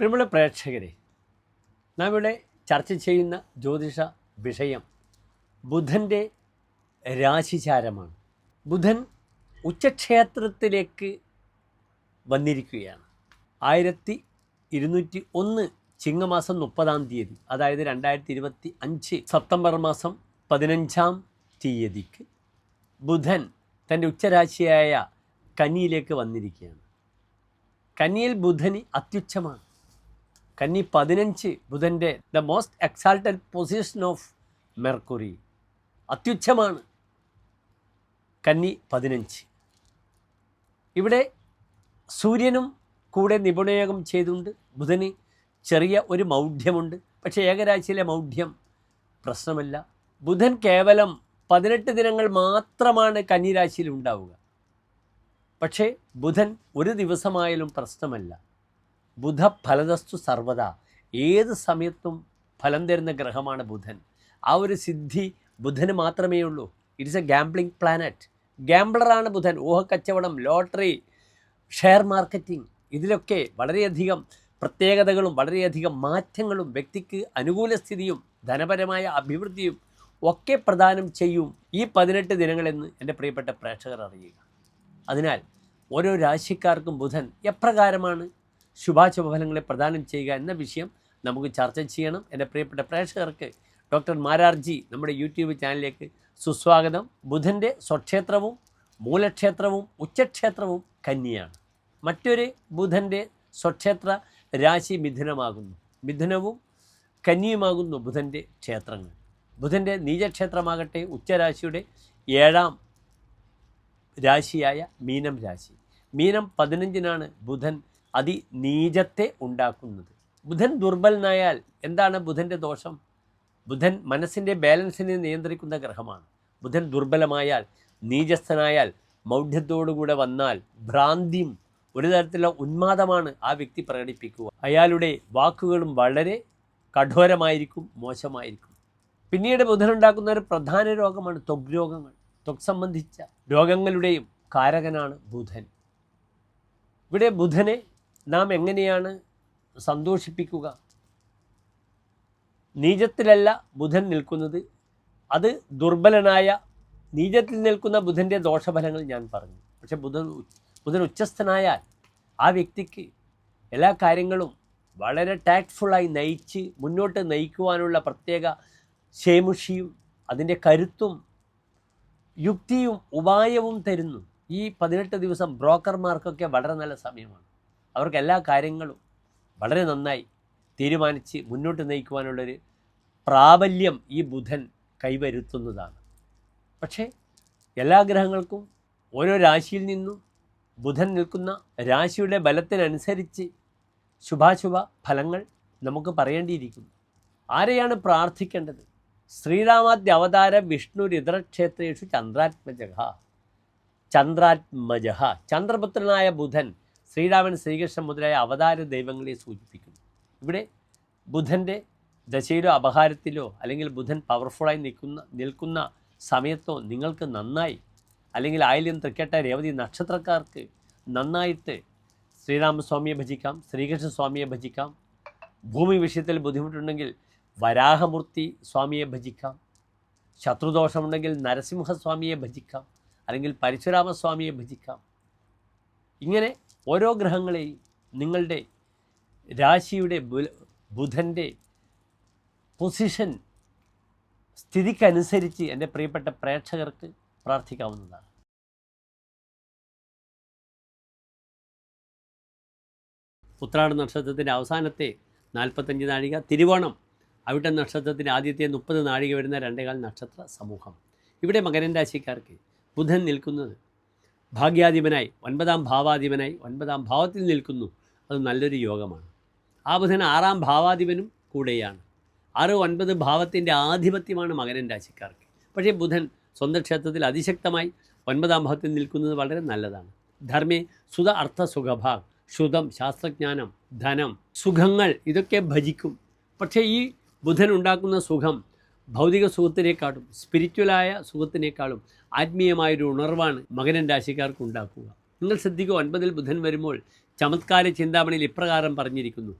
പ്രിയമുള്ള പ്രേക്ഷകരെ നാം ഇവിടെ ചർച്ച ചെയ്യുന്ന ജ്യോതിഷ വിഷയം ബുധന്റെ രാശിചാരമാണ്. ബുധൻ ഉച്ചക്ഷേത്രത്തിലേക്ക് വന്നിരിക്കുകയാണ്. ആയിരത്തി ഇരുന്നൂറ്റി ഒന്ന് ചിങ്ങമാസം മുപ്പതാം തീയതി അതായത് രണ്ടായിരത്തി ഇരുപത്തി അഞ്ച് സെപ്റ്റംബർ മാസം പതിനഞ്ചാം തീയതിക്ക് ബുധൻ തന്റെ ഉച്ചരാശിയായ കന്നിയിലേക്ക് വന്നിരിക്കുകയാണ്. കന്നിയിൽ ബുധന് അത്യുച്ഛമാണ് കന്നി പതിനഞ്ച് ബുധന്റെ the most exalted position of Mercury. അത്യുച്ഛമാണ് കന്നി പതിനഞ്ച്. ഇവിടെ സൂര്യനും കൂടെ നിപുണയോഗം ചെയ്തുകൊണ്ട് ബുധന് ചെറിയ ഒരു മൗഢ്യമുണ്ട്. പക്ഷേ ഏകരാശിയിലെ മൗഢ്യം പ്രശ്നമല്ല. ബുധൻ കേവലം പതിനെട്ട് ദിനങ്ങൾ മാത്രമാണ് കന്നിരാശിയിൽ ഉണ്ടാവുക. പക്ഷേ ബുധൻ ഒരു ദിവസമായാലും പ്രശ്നമല്ല. ബുധ ഫലദസ്തു സർവത ഏത് സമയത്തും ഫലം തരുന്ന ഗ്രഹമാണ് ബുധൻ. ആ ഒരു സിദ്ധി ബുധന് മാത്രമേ ഉള്ളൂ ഇറ്റ്സ് എ ഗാംബ്ലിംഗ് പ്ലാനറ്റ് ഗാംബ്ലറാണ് ബുധൻ. ഊഹക്കച്ചവടം ലോട്ടറി ഷെയർ മാർക്കറ്റിംഗ് ഇതിലൊക്കെ വളരെയധികം പ്രത്യേകതകളും വളരെയധികം മാറ്റങ്ങളും വ്യക്തിക്ക് അനുകൂല സ്ഥിതിയും ധനപരമായ അഭിവൃദ്ധിയും ഒക്കെ പ്രദാനം ചെയ്യും ഈ പതിനെട്ട് ദിനങ്ങളെന്ന് എന്റെ പ്രിയപ്പെട്ട പ്രേക്ഷകർ അറിയുക. അതിനാൽ ഓരോ രാശിക്കാർക്കും ബുധൻ എപ്രകാരമാണ്? ശുഭാശുഭഫലങ്ങളെ പ്രദാനം ചെയ്യുക എന്ന വിഷയം നമുക്ക് ചർച്ച ചെയ്യണം. എന്റെ പ്രിയപ്പെട്ട പ്രേക്ഷകർക്ക് ഡോക്ടർ മാരാർജി നമ്മുടെ യൂട്യൂബ് ചാനലിലേക്ക് സുസ്വാഗതം. ബുധന്റെ സ്വക്ഷേത്രവും മൂലക്ഷേത്രവും ഉച്ചക്ഷേത്രവും കന്നിയാണ്. മറ്റൊരു ബുധന്റെ സ്വക്ഷേത്ര രാശി മിഥുനമാകുന്നു. മിഥുനവും കന്നിയുമാകുന്നു ബുധന്റെ ക്ഷേത്രങ്ങൾ. ബുധന്റെ നീചക്ഷേത്രമാകട്ടെ ഉച്ചരാശിയുടെ ഏഴാം രാശിയായ മീനം രാശി. മീനം പതിനഞ്ചിനാണ് ബുധൻ അതിനീചത്തെ ഉണ്ടാക്കുന്നത്. ബുധൻ ദുർബലനായാൽ എന്താണ് ബുധന്റെ ദോഷം? ബുധൻ മനസ്സിന്റെ ബാലൻസിനെ നിയന്ത്രിക്കുന്ന ഗ്രഹമാണ്. ബുധൻ ദുർബലമായാൽ നീചസ്ഥനായാൽ മൗഢ്യത്തോടുകൂടെ വന്നാൽ ഭ്രാന്തിയും ഒരു തരത്തിലുള്ള ഉന്മാദമാണ് ആ വ്യക്തി പ്രകടിപ്പിക്കുക. അയാളുടെ വാക്കുകളും വളരെ കഠോരമായിരിക്കും മോശമായിരിക്കും. പിന്നീട് ബുധനുണ്ടാക്കുന്ന ഒരു പ്രധാന രോഗമാണ് ത്വഗ് രോഗങ്ങൾ. ത്വഗ് സംബന്ധിച്ച രോഗങ്ങളുടെയും കാരകനാണ് ബുധൻ. ഇവിടെ ബുധനെ നാം എങ്ങനെയാണ് സന്തോഷിപ്പിക്കുക? നീചത്തിലല്ല ബുധൻ നിൽക്കുന്നത്. അത് ദുർബലനായ നീചത്തിൽ നിൽക്കുന്ന ബുധന്റെ ദോഷഫലങ്ങൾ ഞാൻ പറഞ്ഞു. പക്ഷെ ബുധൻ ബുധൻ ഉച്ചസ്ഥനായാൽ ആ വ്യക്തിക്ക് എല്ലാ കാര്യങ്ങളും വളരെ ടാക്ട്ഫുള്ളായി നയിച്ച് മുന്നോട്ട് നയിക്കുവാനുള്ള പ്രത്യേക ശേമുഷിയും അതിന്റെ കരുത്തും യുക്തിയും ഉപായവും തരുന്നു. ഈ പതിനെട്ട് ദിവസം ബ്രോക്കർമാർക്കൊക്കെ വളരെ നല്ല സമയമാണ്. അവർക്ക് എല്ലാ കാര്യങ്ങളും വളരെ നന്നായി തീരുമാനിച്ച് മുന്നോട്ട് നയിക്കുവാനുള്ളൊരു പ്രാബല്യം ഈ ബുധൻ കൈവരുത്തുന്നതാണ്. പക്ഷേ എല്ലാ ഗ്രഹങ്ങൾക്കും ഓരോ രാശിയിൽ നിന്നും ബുധൻ നിൽക്കുന്ന രാശിയുടെ ബലത്തിനനുസരിച്ച് ശുഭാശുഭ ഫലങ്ങൾ നമുക്ക് പറയേണ്ടിയിരിക്കുന്നു. ആരെയാണ് പ്രാർത്ഥിക്കേണ്ടത്? ശ്രീരാമാദ്യ അവതാര വിഷ്ണു രുദ്രക്ഷേത്രേഷു ചന്ദ്രാത്മജഹ. ചന്ദ്രാത്മജഹ ചന്ദ്രപുത്രനായ ബുധൻ ശ്രീരാമൻ ശ്രീകൃഷ്ണൻ മുതലായ അവതാര ദൈവങ്ങളെ സൂചിപ്പിക്കുന്നു. ഇവിടെ ബുധന്റെ ദശയിലോ അപഹാരത്തിലോ അല്ലെങ്കിൽ ബുധൻ പവർഫുള്ളായി നിൽക്കുന്ന നിൽക്കുന്ന സമയത്തോ നിങ്ങൾക്ക് നന്നായി അല്ലെങ്കിൽ ആയില്യം തൃക്കേട്ട രേവതി നക്ഷത്രക്കാർക്ക് നന്നായിട്ട് ശ്രീരാമസ്വാമിയെ ഭജിക്കാം ശ്രീകൃഷ്ണസ്വാമിയെ ഭജിക്കാം. ഭൂമി വിഷയത്തിൽ ബുദ്ധിമുട്ടുണ്ടെങ്കിൽ വരാഹമൂർത്തി സ്വാമിയെ ഭജിക്കാം. ശത്രുദോഷമുണ്ടെങ്കിൽ നരസിംഹസ്വാമിയെ ഭജിക്കാം. അല്ലെങ്കിൽ പരശുരാമസ്വാമിയെ ഭജിക്കാം. ഇങ്ങനെ ഓരോ ഗ്രഹങ്ങളെയും നിങ്ങളുടെ രാശിയുടെ ബുധന്റെ പൊസിഷൻ സ്ഥിതിക്കനുസരിച്ച് എന്റെ പ്രിയപ്പെട്ട പ്രേക്ഷകർക്ക് പ്രാർത്ഥിക്കാവുന്നതാണ്. ഉത്രാട നക്ഷത്രത്തിന്റെ അവസാനത്തെ നാൽപ്പത്തഞ്ച് നാഴിക തിരുവോണം അവിട്ട നക്ഷത്രത്തിന്റെ ആദ്യത്തെ മുപ്പത് നാഴിക വരുന്ന രണ്ടേകാൽ നക്ഷത്ര സമൂഹം. ഇവിടെ മകരൻ രാശിക്കാർക്ക് ബുധൻ നിൽക്കുന്നത് ഭാഗ്യാധിപനായി ഒൻപതാം ഭാവാധിപനായി ഒൻപതാം ഭാവത്തിൽ നിൽക്കുന്നു. അത് നല്ലൊരു യോഗമാണ്. ആ ബുധൻ ആറാം ഭാവാധിപനും കൂടെയാണ്. ആറ് ഒൻപത് ഭാവത്തിന്റെ ആധിപത്യമാണ് മകരൻ രാശിക്കാർക്ക്. പക്ഷേ ബുധൻ സ്വന്തം ക്ഷേത്രത്തിൽ അതിശക്തമായി ഒൻപതാം ഭാവത്തിൽ നിൽക്കുന്നത് വളരെ നല്ലതാണ്. ധർമ്മേ സുത അർത്ഥ സുഖഭാഗ് ശുദ്ധം ശാസ്ത്രജ്ഞാനം ധനം സുഖങ്ങൾ ഇതൊക്കെ ഭജിക്കും. പക്ഷേ ഈ ബുധൻ ഉണ്ടാക്കുന്ന സുഖം ഭൗതിക സുഖത്തിനേക്കാളും സ്പിരിച്വലായ സുഖത്തിനേക്കാളും ആത്മീയമായൊരു ഉണർവാണ് മകനൻ രാശിക്കാർക്ക് ഉണ്ടാക്കുക. നിങ്ങൾ ശ്രദ്ധിക്കുക ഒൻപതിൽ ബുധൻ വരുമ്പോൾ ചമത്കാര ചിന്താമണിയിൽ ഇപ്രകാരം പറഞ്ഞിരിക്കുന്നു.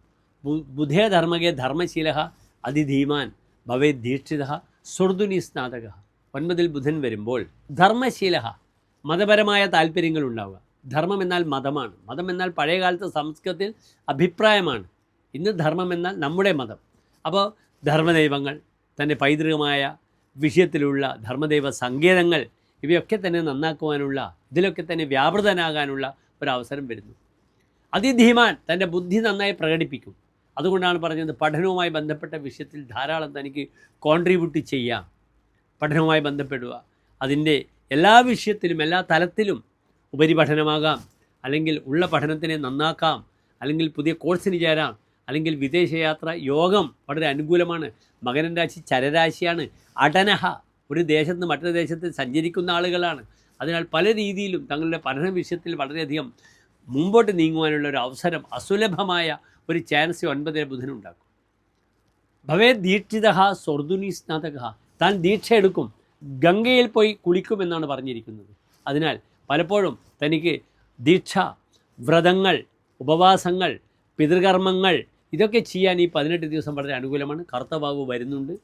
ബുധേ ധർമ്മകേ ധർമ്മശീല അതിധീമാൻ ഭവേ ദീക്ഷിത സുർദുനി സ്നാതക. ഒൻപതിൽ ബുധൻ വരുമ്പോൾ ധർമ്മശീല മതപരമായ താല്പര്യങ്ങൾ ഉണ്ടാവുക. ധർമ്മം എന്നാൽ മതമാണ്. മതം എന്നാൽ പഴയകാലത്തെ സംസ്കൃതത്തിൽ അഭിപ്രായമാണ്. ഇന്ന് ധർമ്മം എന്നാൽ നമ്മുടെ മതം. അപ്പോൾ ധർമ്മദൈവങ്ങൾ തന്റെ പൈതൃകമായ വിഷയത്തിലുള്ള ധർമ്മദൈവ സങ്കേതങ്ങൾ ഇവയൊക്കെ തന്നെ നന്നാക്കുവാനുള്ള ഇതിലൊക്കെ തന്നെ വ്യാപൃതനാകാനുള്ള ഒരവസരം വരുന്നു. അതിധീമാൻ തന്റെ ബുദ്ധി നന്നായി പ്രകടിപ്പിക്കും. അതുകൊണ്ടാണ് പറഞ്ഞത് പഠനവുമായി ബന്ധപ്പെട്ട വിഷയത്തിൽ ധാരാളം തനിക്ക് കോൺട്രിബ്യൂട്ട് ചെയ്യാം. പഠനവുമായി ബന്ധപ്പെടുക. അതിന്റെ എല്ലാ വിഷയത്തിലും എല്ലാ തലത്തിലും ഉപരിപഠനമാകാം. അല്ലെങ്കിൽ ഉള്ള പഠനത്തിനെ നന്നാക്കാം. അല്ലെങ്കിൽ പുതിയ കോഴ്സിന് ചേരാം. അല്ലെങ്കിൽ വിദേശയാത്ര യോഗം വളരെ അനുകൂലമാണ്. മകനൻ രാശി ചരരാശിയാണ്. അടനഹ ഒരു ദേശത്ത് നിന്ന് മറ്റൊരു ദേശത്ത് സഞ്ചരിക്കുന്ന ആളുകളാണ്. അതിനാൽ പല രീതിയിലും തങ്ങളുടെ പഠന വിഷയത്തിൽ വളരെയധികം മുമ്പോട്ട് നീങ്ങുവാനുള്ള ഒരു അവസരം അസുലഭമായ ഒരു ചാൻസ് ഒൻപതിന് ബുധനുണ്ടാക്കും ഭവേ ദീക്ഷിത സ്വർദുനി സ്നാതക. താൻ ദീക്ഷ എടുക്കും. ഗംഗയിൽ പോയി കുളിക്കുമെന്നാണ് പറഞ്ഞിരിക്കുന്നത്. അതിനാൽ പലപ്പോഴും തനിക്ക് ദീക്ഷ വ്രതങ്ങൾ ഉപവാസങ്ങൾ പിതൃകർമ്മങ്ങൾ ഇതൊക്കെ ചെയ്യാൻ ഈ പതിനെട്ട് ദിവസം വളരെ അനുകൂലമാണ്. കർത്തബാബു വരുന്നുണ്ട്.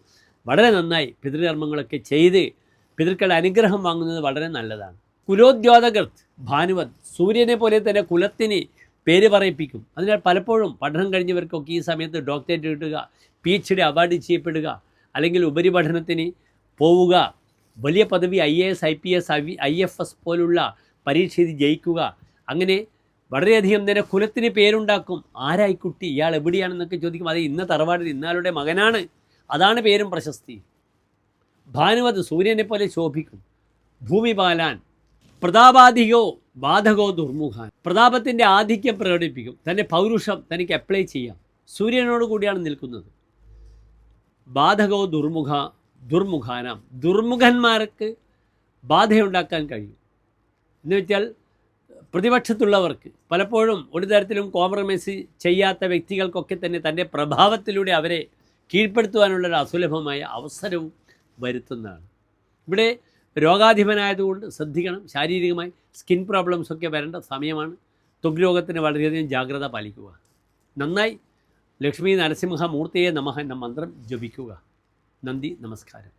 വളരെ നന്നായി പിതൃകർമ്മങ്ങളൊക്കെ ചെയ്ത് പിതൃക്കളുടെ അനുഗ്രഹം വാങ്ങുന്നത് വളരെ നല്ലതാണ്. കുലോദ്യോതകർ ഭാനുവത് സൂര്യനെ പോലെ തന്നെ കുലത്തിന് പേര് പറയിപ്പിക്കും. അതിനാൽ പലപ്പോഴും പഠനം കഴിഞ്ഞവർക്കൊക്കെ ഈ സമയത്ത് ഡോക്ടറേറ്റ് കിട്ടുക പി എച്ച് ഡി അവാർഡ് ചെയ്യപ്പെടുക അല്ലെങ്കിൽ ഉപരിപഠനത്തിന് പോവുക വലിയ പദവി I A S I P S I F S പോലുള്ള പരീക്ഷ ഇത് ജയിക്കുക അങ്ങനെ വളരെയധികം തന്നെ കുലത്തിന് പേരുണ്ടാക്കും. ആരായി കുട്ടി ഇയാൾ എവിടെയാണെന്നൊക്കെ ചോദിക്കും അത് ഇന്ന തറവാടിൽ ഇന്നാളുടെ മകനാണ്. അതാണ് പേരും പ്രശസ്തി. ഭാനുവത് സൂര്യനെ പോലെ ശോഭിക്കും. ഭൂമിപാലാൻ പ്രതാപാധികോ ബാധകോ ദുർമുഖാൻ. പ്രതാപത്തിന്റെ ആധിക്യം പ്രകടിപ്പിക്കും. തന്റെ പൗരുഷം തനിക്ക് അപ്ലൈ ചെയ്യാം. സൂര്യനോട് കൂടിയാണ് നിൽക്കുന്നത്. ബാധകോ ദുർമുഖ ദുർമുഖാനാം. ദുർമുഖന്മാർക്ക് ബാധയുണ്ടാക്കാൻ കഴിയും. എന്ന് വെച്ചാൽ പ്രതിപക്ഷത്തുള്ളവർക്ക് പലപ്പോഴും ഒരു തരത്തിലും കോംപ്രമൈസ് ചെയ്യാത്ത വ്യക്തികൾക്കൊക്കെ തന്നെ തന്റെ പ്രഭാവത്തിലൂടെ അവരെ കീഴ്പ്പെടുത്തുവാനുള്ളൊരു അസുലഭമായ അവസരവും വരുത്തുന്നതാണ്. ഇവിടെ രോഗാധിപനായതുകൊണ്ട് ശ്രദ്ധിക്കണം. ശാരീരികമായി സ്കിൻ പ്രോബ്ലംസ് ഒക്കെ വരേണ്ട സമയമാണ്. ത്വഗ് രോഗത്തിന് വളരെയധികം ജാഗ്രത പാലിക്കുക. നന്നായി ലക്ഷ്മി നരസിംഹമൂർത്തിയെ നമഹ നമഃ എന്ന മന്ത്രം ജപിക്കുക. നന്ദി നമസ്കാരം.